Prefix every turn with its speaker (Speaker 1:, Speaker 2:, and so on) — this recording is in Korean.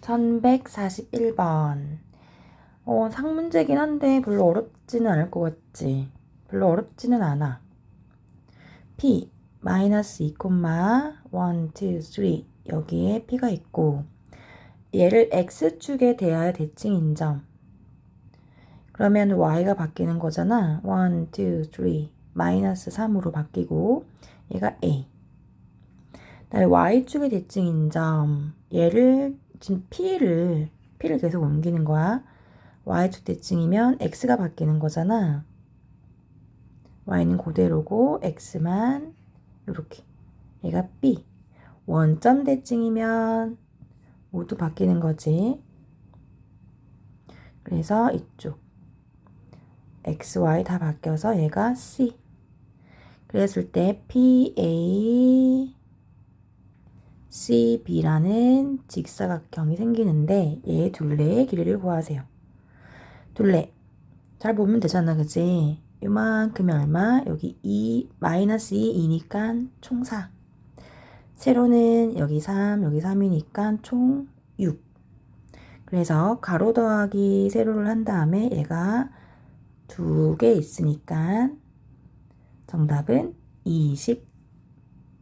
Speaker 1: 1141번. 어, 상문제긴 한데 별로 어렵지는 않을 것 같지? 별로 어렵지는 않아. P, 마이너스 2, 1, 2, 3. 여기에 P가 있고, 얘를 X축에 대하여 대칭인 점. 그러면 Y가 바뀌는 거잖아. 1, 2, 3. 마이너스 3으로 바뀌고, 얘가 A. 그다음에 Y축의 대칭인 점. 얘를 지금 P를 P를 계속 옮기는 거야. Y축 대칭이면 X가 바뀌는 거잖아. Y는 그대로고 X만 이렇게. 얘가 B. 원점 대칭이면 모두 바뀌는 거지. 그래서 이쪽 X, Y 다 바뀌어서 얘가 C. 그랬을 때 P, A, CB라는 직사각형이 생기는데 얘 둘레의 길이를 구하세요. 둘레. 잘 보면 되잖아, 그지? 요만큼이 얼마? 여기 2, 마이너스 2, 2니까 총 4. 세로는 여기 3, 여기 3이니까 총 6. 그래서 가로 더하기 세로를 한 다음에 얘가 두 개 있으니까 정답은 24.